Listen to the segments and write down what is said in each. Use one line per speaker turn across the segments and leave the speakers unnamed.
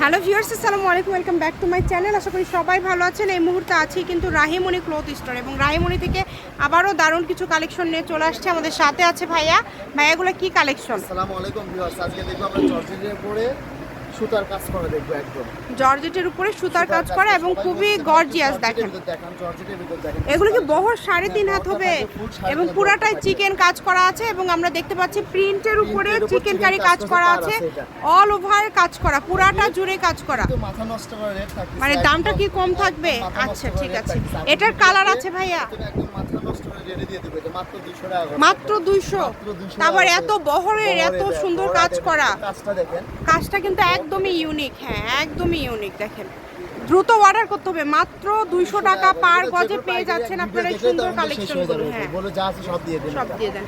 Hello viewers, আসসালামু আলাইকুম, welcome back to my channel. আশা করি সবাই ভালো আছেন। এই মুহূর্তে আছি কিন্তু রাহিমণি ক্লথ স্টোর এবং রাহিমণি থেকে আবারও দারুণ কিছু কালেকশন নিয়ে চলে আসছে আমাদের সাথে আছে ভাইয়া। ভাইয়াগুলো কি কালেকশন?
আসসালামু আলাইকুম ভিউয়ার্স, আজকে দেখব আমরা জর্জেটের উপরে সুতার কাজ করা দেখব একদম।
জর্জেটের উপরে সুতার কাজ করা এবং খুবই গর্জিয়াস দেখেন। এগুলো কি বহর সাড়ে তিন হাত হবে এবং পুরাটাই চিকেন কাজ করা আছে এবং আমরা দেখতে পাচ্ছি প্রিন্টের উপরে চিকেন কারি
কাজ করা আছে
অল ওভার কাজ করা পুরাটা জুড়ে কাজ করা। মানে দামটা কি কম থাকবে? আচ্ছা ঠিক আছে। এটার কালার আছে ভাইয়া।
মাত্র 200 টাকা করে।
মাত্র দুইশো।
মাত্র 200
তারপর এত বহরের এত সুন্দর কাজ করা।
কাজটা
কিন্তু একদমই ইউনিক হ্যাঁ একদমই ইউনিক দেখেন। দ্রুত অর্ডার করতে হবে, মাত্র দুইশো টাকা পার গজে পেয়ে যাচ্ছেন আপনারা সুন্দর কালেকশনগুলো হ্যাঁ।
সব দিয়ে দেন।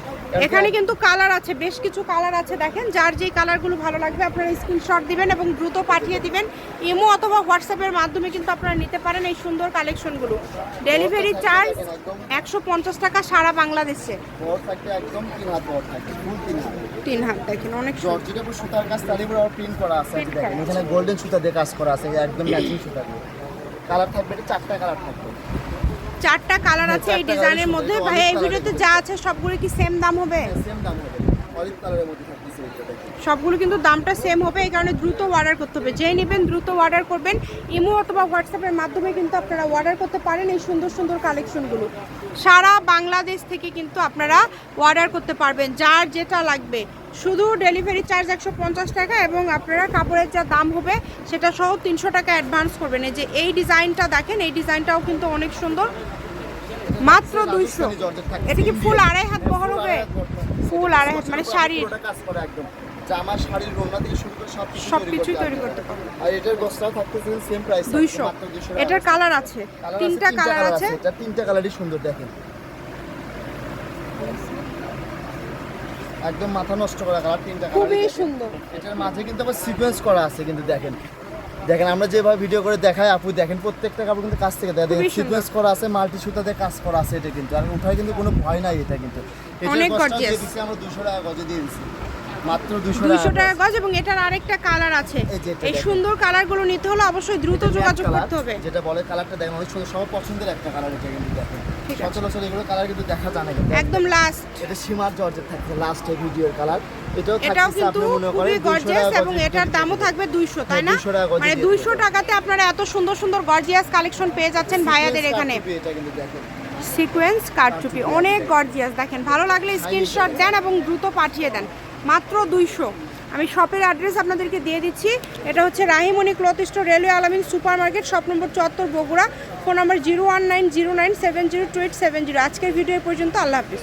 এখানে কিন্তু কালার আছে, বেশ কিছু কালার আছে, দেখেন, যার যেই কালারগুলো ভালো লাগবে আপনারা স্ক্রিনশট দিবেন এবং দ্রুত পাঠিয়ে দিবেন। ইমো অথবা হোয়াটসঅ্যাপের মাধ্যমে কিন্তু আপনারা নিতে পারেন এই সুন্দর কালেকশনগুলো ডেলিভারি চার্জ একশো পঞ্চাশ টাকা সারা বাংলাদেশে।
তিন হাত,
দেখেন, অনেক
সুতার প্রিন্ট করা আছে। দেখেন এখানে গোল্ডেন সুতা দিয়ে কাজ করা আছে একদম ম্যাচিং সুতা দিয়ে। কালার থাকবে এটা চারটা কালার থাকবে।
চারটা কালার
হ্যাঁ,
আছে এই ডিজাইনের মধ্যে। ভাইয়া এই ভিডিওতে যা আছে সবগুলো কি সেম দাম হবে?
সেম দাম হবে। অলিভ কালারের মধ্যে থাকতেছে
সবগুলো কিন্তু দামটা সেম হবে এই কারণে দ্রুত অর্ডার করতে হবে। যেই নেবেন দ্রুত অর্ডার করবেন। ইমো অথবা হোয়াটসঅ্যাপের মাধ্যমে কিন্তু আপনারা অর্ডার করতে পারেন এই সুন্দর সুন্দর কালেকশনগুলো সারা বাংলাদেশ থেকে কিন্তু আপনারা অর্ডার করতে পারবেন যার যেটা লাগবে। শুধু ডেলিভারি চার্জ একশো পঞ্চাশ টাকা এবং আপনারা কাপড়ের যা দাম হবে সেটা সহ তিনশো টাকা অ্যাডভান্স করবেন। এই যে এই ডিজাইনটা দেখেন এই ডিজাইনটাও কিন্তু অনেক সুন্দর। মাত্র দুইশো। এটা কি ফুল আড়াই হাত বহর হবে। ফুল আড়াই হাত মানে শাড়ির।
জামা শাড়ির রোনা থেকে শুরু করে সব কিছু
সবকিছুই তৈরি করতে।
আর এটার গোসটাও থাকতেছে সেম প্রাইস
দুইশো। এটার কালার আছে। তিনটা কালার আছে।
এটা তিনটা কালারই সুন্দর দেখেন। একদম মাথা নষ্ট করা কালার তিনটা
খুবই সুন্দর।
এটার মাঝে কিন্তু আবার সিকোয়েন্স করা আছে কিন্তু দেখেন। দেখেন আমরা যেভাবে ভিডিও করে দেখাই আপু দেখেন প্রত্যেকটা কাপড় কিন্তু কাছ থেকে দেখেন সিকোয়েন্স করা আছে মাল্টি সুতাতে কাজ করা আছে এটা কিন্তু। আর উঠায় কিন্তু কোনো ভয় নাই এটা কিন্তু। এটা আমরা দুশো টাকা গজে দিয়ে দিচ্ছি মাত্র দুশো
দুইশো টাকা
টাকা
গজ। এবং এটার আরেকটা কালার আছে।
এই
এই সুন্দর কালারগুলো নিতে হলে অবশ্যই দ্রুত যোগাযোগ করতে হবে।
যেটা বলে কালারটা দেখেন অনেক সুন্দর সবার পছন্দের একটা কালার এটা কিন্তু দেখেন। সচরাচর এগুলো কালার কিন্তু দেখা যায় না
একদম লাস্ট
এটা সীমার জর্জের থাকছে লাস্ট ভিডিওর কালার এটাও
এটাও কিন্তু খুবই গর্জিয়াস এবং এটার দামও থাকবে দুইশো তাই না?
200
মানে
দিয়ে
দুইশো
দেবে।
টাকাতে আপনারা এত সুন্দর সুন্দর গর্জিয়াস কালেকশন পেয়ে যাচ্ছেন ভাইয়াদের এখানে।
এটা কিন্তু দেখেন।
সিকোয়েন্স কারচুপি অনেক গর্জিয়াস দেখেন। ভালো লাগলে স্ক্রিনশট দেন এবং দ্রুত পাঠিয়ে দেন। মাত্র দুইশো। আমি শপের অ্যাড্রেস আপনাদেরকে দিয়ে দিচ্ছি। এটা হচ্ছে Rahimoni cloth store, railway Alamin super market shop number চত্বর Bogura phone number zero one nine zero nine seven zero two eight seven zero আজকের ভিডিও পর্যন্ত, আল্লাহ হাফিজ।